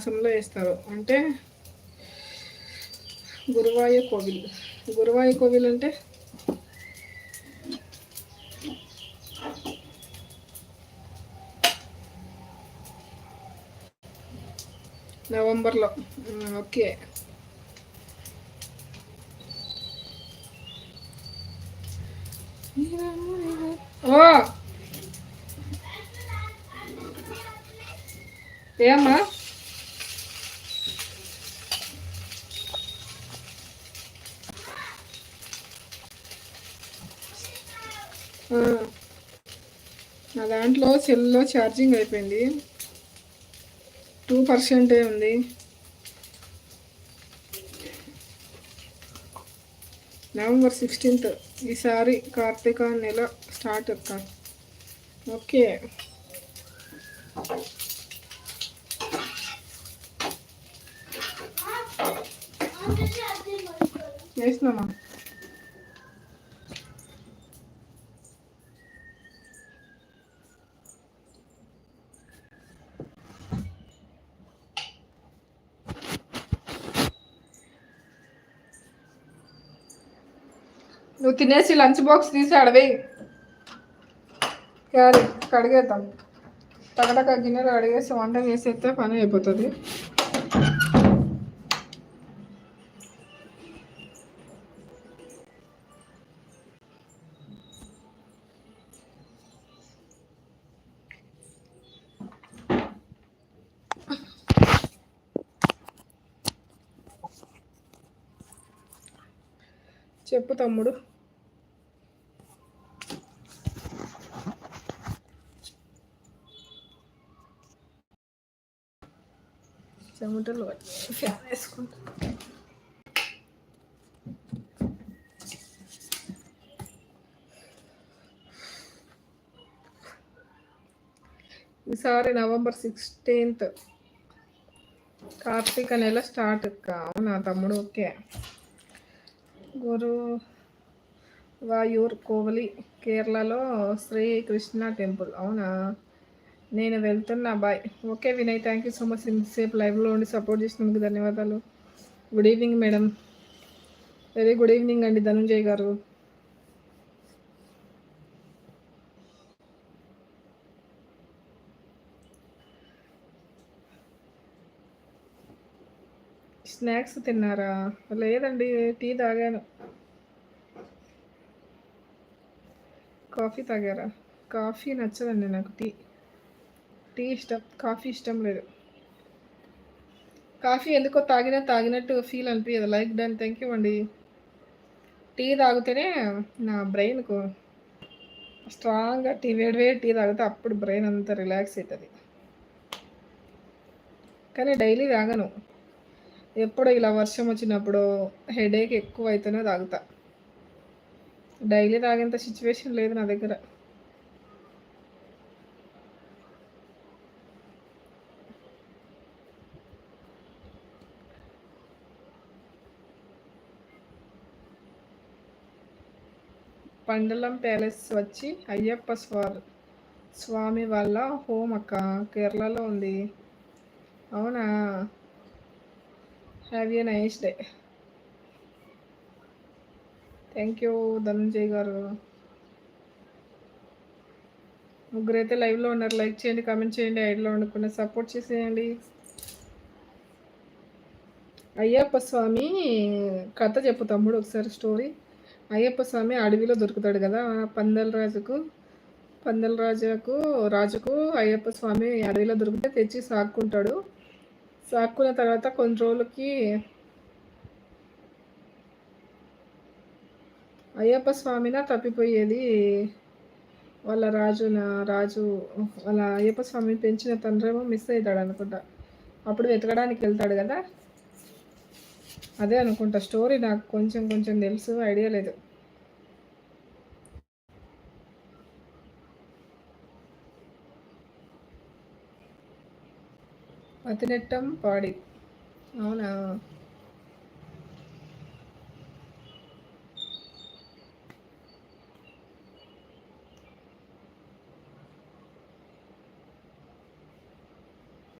మాసంలో వేస్తారు. అంటే గురువాయ కోవిల్. గురువాయ కోవిల్ అంటే నవంబర్లో. ఓకే. ఓ! ఏమ్మా? నా దాంట్లో సెల్లో ఛార్జింగ్ అయిపోయింది. టూ పర్సెంటే ఉంది. నవంబర్ సిక్స్టీన్త్ ఈసారి కార్తీక నెల స్టార్ట్ అక్క ఓకే. వేసినామా నువ్వు తినేసి లంచ్ బాక్స్ తీసి అడవి క్యారీ కడిగేద్దాం. తగడక గిన్నెలు కడిగేసి వంట చేసేస్తే పని అయిపోతుంది. చెప్పు తమ్ముడు. చెమటలు పట్టి ఫ్యాన్ వేసుకుంటా ఈసారి నవంబర్ సిక్స్టీన్త్. కార్తీక నెల స్టార్ట్ అవునా తమ్ముడు? ఓకే. గురు వాయూర్ కోవలి కేరళలో శ్రీ కృష్ణ టెంపుల్. అవునా? నేను వెళ్తున్నా bye okay Vinay thank you so much ఇంతసేపు లైవ్లో ఉండి సపోర్ట్ చేసినందుకు ధన్యవాదాలు. Good evening madam very good evening అండి ధనుంజయ్ గారు. స్నాక్స్ తిన్నారా? లేదండి టీ తాగాను. కాఫీ తాగారా? కాఫీ నచ్చదండి నాకు టీ టీ ఇష్టం కాఫీ ఇష్టం లేదు. కాఫీ ఎందుకో తాగినా తాగినట్టు ఫీల్ అనిపించదు లైక్ డన్ థ్యాంక్ యూ అండి. టీ తాగితేనే నా బ్రెయిన్కు స్ట్రాంగ్గా టీ వేడి వేడి టీ తాగితే అప్పుడు బ్రెయిన్ అంతా రిలాక్స్ అవుతుంది కానీ డైలీ తాగను. ఎప్పుడో ఇలా వర్షం వచ్చినప్పుడు హెడేక్ ఎక్కువ అయితేనే తాగుతా. డైలీ తాగేంత సిచ్యువేషన్ లేదు నా దగ్గర. పండలం ప్యాలెస్ వచ్చి అయ్యప్ప స్వార్ స్వామి వాళ్ళ హోమ్ అక్క కేరళలో ఉంది. అవునా? Have a nice day thank you Dhananjay garu. ముగ్గురైతే లైవ్లో ఉన్నారు. లైక్ చేయండి కామెంట్ చేయండి ఐడిలో ఉండకుండా సపోర్ట్ చేసేయండి. అయ్యప్ప స్వామి కథ చెప్పు తమ్ముడు ఒకసారి స్టోరీ. అయ్యప్ప స్వామి అడవిలో దొరుకుతాడు కదా పందల రాజుకు పందల రాజుకు రాజుకు అయ్యప్ప స్వామి అడవిలో దొరికితే తెచ్చి సాక్కుంటాడు. సాక్కున్న తర్వాత కొన్ని రోజులకి అయ్యప్ప స్వామిన తప్పిపోయేది. వాళ్ళ రాజున రాజు వాళ్ళ అయ్యప్ప స్వామి పెంచిన తండ్రేమో మిస్ అవుతాడు అనుకుంటా. అప్పుడు వెతకడానికి వెళ్తాడు కదా. అదే అనుకుంటా. స్టోరీ నాకు కొంచెం కొంచెం తెలుసు ఐడియా లేదు. పతినెట్టం పాడి. అవునా?